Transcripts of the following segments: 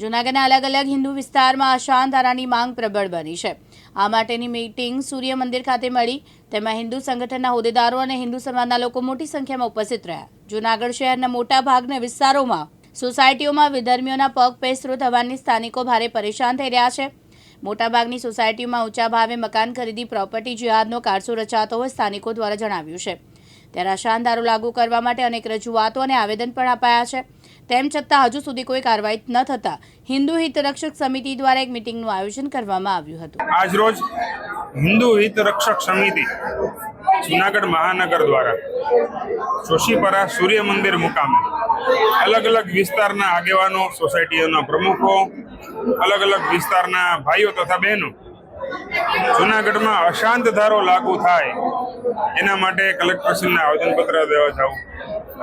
જૂનાગઢના અલગ અલગ હિન્દુ વિસ્તારમાં અશાંત ધારાની માંગ પ્રબળ બની છે. આ માટેની મીટિંગ સૂર્ય મંદિર ખાતે મળી. તેમાં હિન્દુ સંગઠનના હોદ્દેદારો અને હિન્દુ સમાજના લોકો મોટી સંખ્યામાં ઉપસ્થિત રહ્યા. જૂનાગઢ શહેરના મોટા ભાગના વિસ્તારોમાં સોસાયટીઓમાં વિધર્મીઓના પગ પેસરો થવાની સ્થાનિકો ભારે પરેશાન થઈ રહ્યા છે. મોટાભાગની સોસાયટીઓમાં ઊંચા ભાવે મકાન ખરીદી પ્રોપર્ટી જિહાદનો કારસો રચાતો હોય સ્થાનિકો દ્વારા જણાવ્યું છે. ત્યારે અશાંત ધારો લાગુ કરવા માટે અનેક રજૂઆતો અને આવેદન પણ અપાયા છે. તેમ છતાં હજુ સુધી કોઈ કાર્યવાહી ન થતા હિન્દુ હિતરક્ષક સમિતિ દ્વારા એક મિટિંગનું આયોજન કરવામાં આવ્યું હતું. આજરોજ હિન્દુ હિતરક્ષક સમિતિ જુનાગઢ મહાનગર દ્વારા જોશીપરા સૂર્ય મંદિર મુકામે અલગ અલગ વિસ્તારના આગેવાનો, સોસાયટીઓના પ્રમુખો, અલગ અલગ વિસ્તારના ભાઈઓ તથા બહેનો જુનાગઢમાં અશાંત ધારો લાગુ થાય એના માટે કલેક્ટરશ્રીને આવેદનપત્ર દેવા જાઉં.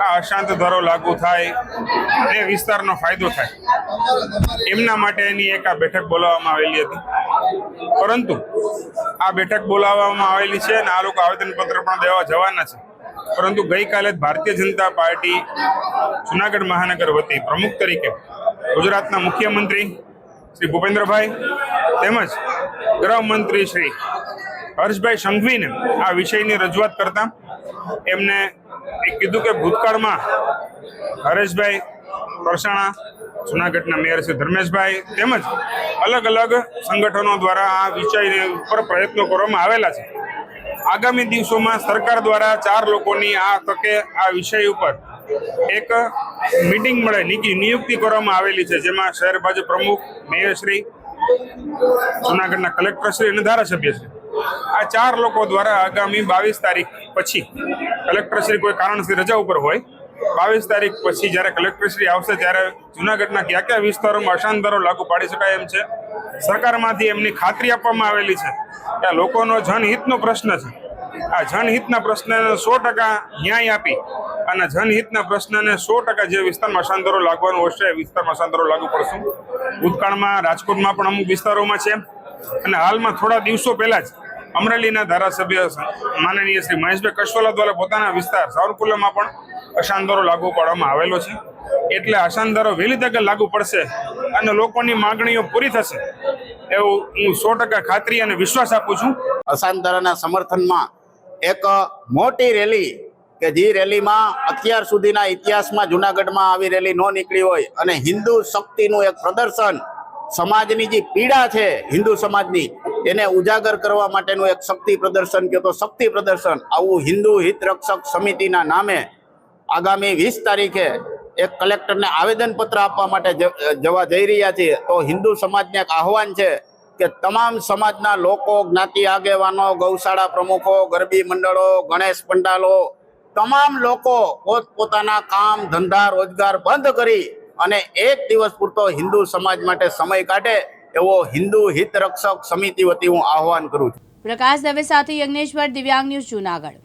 આ અશાંત ધારો લાગુ થાય એ વિસ્તારનો ફાયદો થાય. એમના માટેની એક આ બેઠક બોલાવવામાં આવેલી હતી. પરંતુ આ બેઠક બોલાવવામાં આવેલી છે અને આ લોકો આવેદનપત્ર પણ દેવા જવાના છે. પરંતુ ગઈકાલે ભારતીય જનતા પાર્ટી જુનાગઢ મહાનગર વતી પ્રમુખ તરીકે ગુજરાતના મુખ્યમંત્રી શ્રી ભૂપેન્દ્રભાઈ તેમજ ગૃહમંત્રી શ્રી હર્ષભાઈ સંઘવીને આ વિષયની રજૂઆત કરતા એમને એ કીધું કે ભૂતકાળમાં હરેશભાઈ પરસાણા, જુનાગઢના મેયર શ્રી ધર્મેશભાઈ, તેમજ અલગ અલગ સંગઠનો દ્વારા આ વિષયને ઉપર પ્રયત્નો કરવામાં આવેલા છે. આગામી દિવસોમાં સરકાર દ્વારા ચાર લોકોની આ તકે આ વિષય ઉપર એક મિટિંગ મળે નિયુક્તિ કરવામાં આવેલી છે, જેમાં શહેર ભાજપ પ્રમુખ, મેયરશ્રી, જુનાગઢના કલેક્ટરશ્રી અને ધારાસભ્યશ્રી. આ ચાર લોકો દ્વારા આગામી બાવીસ તારીખ પછી કલેક્ટરશ્રી કોઈ કારણથી રજા ઉપર હોય, બાવીસ તારીખ પછી જ્યારે કલેક્ટરશ્રી આવશે ત્યારે જુનાગઢના કયા કયા વિસ્તારોમાં અશાંતરો લાગુ પાડી શકાય એમ છે? સરકારમાંથી એમની ખાતરી આપવામાં આવેલી છે કે આ લોકોનો જનહિતનો પ્રશ્ન છે. આ જનહિતના પ્રશ્નને સો ટકા ન્યાય આપી અને જનહિતના પ્રશ્નને સો ટકા જે વિસ્તારમાં અશાંતરો લાગવાનું હશે એ વિસ્તારમાં અશાંતરો લાગુ પડશું. ભૂતકાળમાં, રાજકોટમાં પણ અમુક વિસ્તારોમાં છે. અને હાલમાં થોડા દિવસો પહેલાં જ અમરેલીના ધારાસભ્ય માનનીય શ્રી મહેશભાઈ કશવાલા દ્વારા પોતાના વિસ્તાર સાવરકુલામાં પણ અશાંતરો લાગુ પાડવામાં આવેલો છે. એટલે અશાંતરો વહેલી તકે લાગુ પડશે અને લોકોની માગણીઓ પૂરી થશે એવું હું સો ટકા ખાતરી અને વિશ્વાસ આપું છું. અશાંતરોના સમર્થનમાં એક મોટી રેલી કે જે રેલીમાં અત્યાર સુધીના ઇતિહાસમાં જુનાગઢમાં આવી રેલી ન નીકળી હોય અને હિન્દુ શક્તિનું એક પ્રદર્શન સમાજની જે પીડા છે, હિન્દુ સમાજની એને ઉજાગર કરવા માટેનું એક શક્તિ પ્રદર્શન કે તો શક્તિ પ્રદર્શન. આવું હિન્દુ હિત રક્ષક સમિતિના નામે આગામી વીસ તારીખે એક કલેક્ટરને આવેદનપત્ર આપવા માટે જવા જઈ રહ્યા છીએ. તો હિન્દુ સમાજને એક આહવાન છે કે તમામ સમાજના લોકો, જ્ઞાતિ આગેવાનો, ગૌશાળા પ્રમુખો, ગરબી મંડળો, ગણેશ પંડાલો, તમામ લોકો પોતપોતાના કામ, ધંધા, રોજગાર બંધ કરી અને એક દિવસ પૂરતો હિન્દુ સમાજ માટે સમય કાઢે. એવો હિન્દુ હિત રક્ષક સમિતિ વતી હું આહવાન કરું છું. પ્રકાશ દવે સાથે યજ્ઞેશ્વર દિવ્યાંગ ન્યૂઝ જૂનાગઢ.